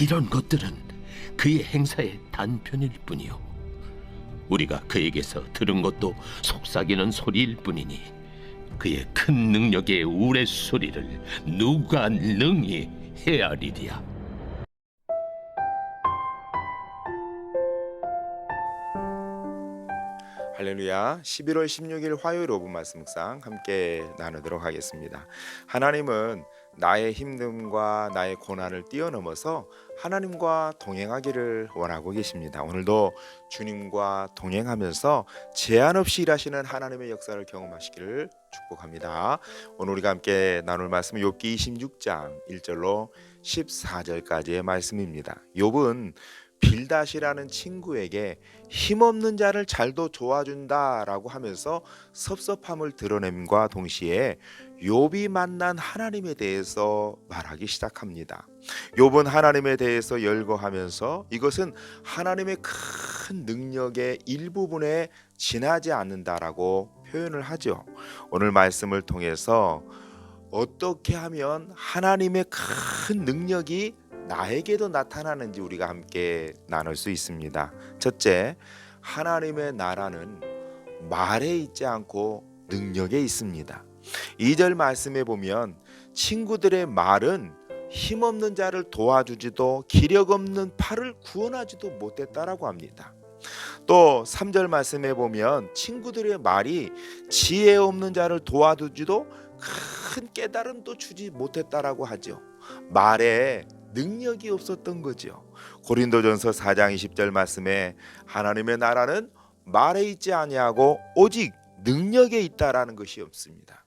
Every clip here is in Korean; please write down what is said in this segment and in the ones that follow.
이런 것들은 그의 행사의 단편일 뿐이요. 우리가 그에게서 들은 것도 속삭이는 소리일 뿐이니 그의 큰 능력의 우레소리를 누가 능히 헤아리랴. 할렐루야. 11월 16일 화요일 오분 말씀 묵상 함께 나누도록 하겠습니다. 하나님은 나의 힘듦과 나의 고난을 뛰어넘어서 하나님과 동행하기를 원하고 계십니다. 오늘도 주님과 동행하면서 제한 없이 일하시는 하나님의 역사를 경험하시기를 축복합니다. 오늘 우리가 함께 나눌 말씀은 욥기 26장 1절로 14절까지의 말씀입니다. 욥은 빌닷이라는 친구에게 힘없는 자를 잘도 도와준다라고 하면서 섭섭함을 드러냄과 동시에 욥이 만난 하나님에 대해서 말하기 시작합니다. 욥은 하나님에 대해서 열거하면서 이것은 하나님의 큰 능력의 일부분에 지나지 않는다라고 표현을 하죠. 오늘 말씀을 통해서 어떻게 하면 하나님의 큰 능력이 나에게도 나타나는지 우리가 함께 나눌 수 있습니다. 첫째, 하나님의 나라는 말에 있지 않고 능력에 있습니다. 2절 말씀에 보면 친구들의 말은 힘없는 자를 도와주지도 기력 없는 팔을 구원하지도 못했다라고 합니다. 또 3절 말씀에 보면 친구들의 말이 지혜 없는 자를 도와주지도 큰 깨달음도 주지 못했다라고 하죠. 말에 능력이 없었던 거죠. 고린도전서 4장 20절 말씀에 하나님의 나라는 말에 있지 아니하고 오직 능력에 있다라는 것이 없습니다.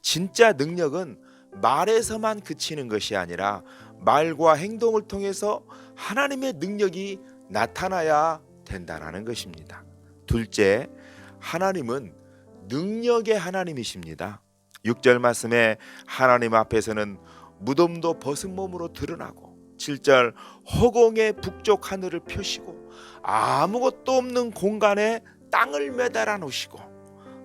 진짜 능력은 말에서만 그치는 것이 아니라 말과 행동을 통해서 하나님의 능력이 나타나야 된다라는 것입니다. 둘째, 하나님은 능력의 하나님이십니다. 6절 말씀에 하나님 앞에서는 무덤도 벗은 몸으로 드러나고 7절 허공의 북쪽 하늘을 펴시고 아무것도 없는 공간에 땅을 매달아 놓으시고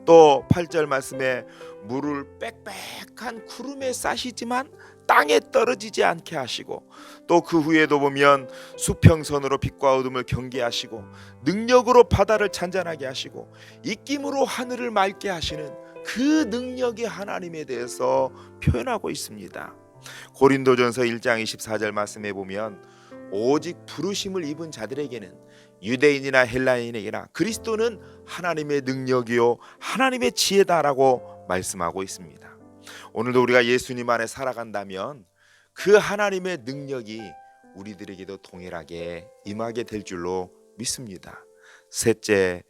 또 8절 말씀에 물을 빽빽한 구름에 싸시지만 땅에 떨어지지 않게 하시고 또 그 후에도 보면 수평선으로 빛과 어둠을 경계하시고 능력으로 바다를 잔잔하게 하시고 입김으로 하늘을 맑게 하시는 그 능력의 하나님에 대해서 표현하고 있습니다. 고린도전서 1장 24절 말씀에 보면 오직 부르심을 입은 자들에게는 유대인이나 헬라인에게나 그리스도는 하나님의 능력이요 하나님의 지혜다라고 말씀하고 있습니다. 오늘도 우리가 예수님 안에 살아간다면 그 하나님의 능력이 우리들에게도 동일하게 임하게 될 줄로 믿습니다. 셋째,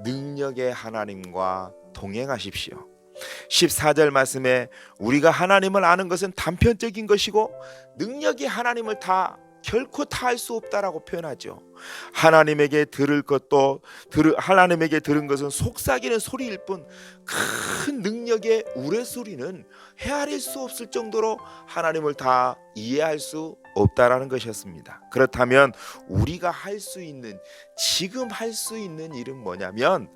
능력의 하나님과 동행하십시오. 14절 말씀에 우리가 하나님을 아는 것은 단편적인 것이고 능력이 하나님을 다 결코 다 할 수 없다라고 표현하죠. 하나님에게 들을 것도 들 하나님에게 들은 것은 속삭이는 소리일 뿐 큰 능력의 우레소리는 헤아릴 수 없을 정도로 하나님을 다 이해할 수 없다라는 것이었습니다. 그렇다면 우리가 할 수 있는 지금 할 수 있는 일은 뭐냐면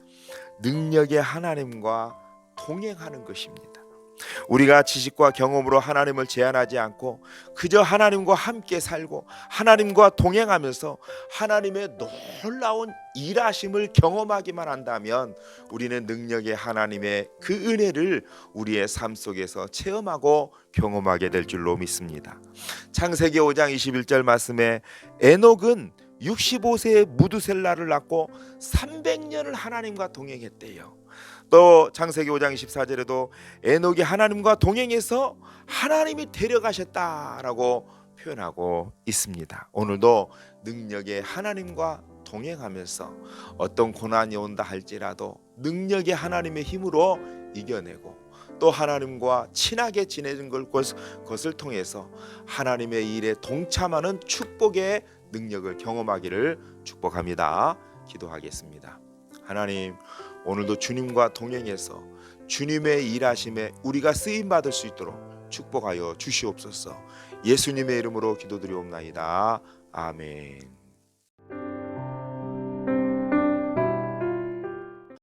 능력의 하나님과 동행하는 것입니다. 우리가 지식과 경험으로 하나님을 제한하지 않고 그저 하나님과 함께 살고 하나님과 동행하면서 하나님의 놀라운 일하심을 경험하기만 한다면 우리는 능력의 하나님의 그 은혜를 우리의 삶 속에서 체험하고 경험하게 될 줄로 믿습니다. 창세기 5장 21절 말씀에 에녹은 65세에 무두셀라를 낳고 300년을 하나님과 동행했대요. 또 창세기 5장 24절에도 에녹이 하나님과 동행해서 하나님이 데려가셨다라고 표현하고 있습니다. 오늘도 능력의 하나님과 동행하면서 어떤 고난이 온다 할지라도 능력의 하나님의 힘으로 이겨내고 또 하나님과 친하게 지내는 것을 통해서 하나님의 일에 동참하는 축복의 능력을 경험하기를 축복합니다. 기도하겠습니다. 하나님 오늘도 주님과 동행해서 주님의 일하심에 우리가 쓰임 받을 수 있도록 축복하여 주시옵소서. 예수님의 이름으로 기도드리옵나이다. 아멘.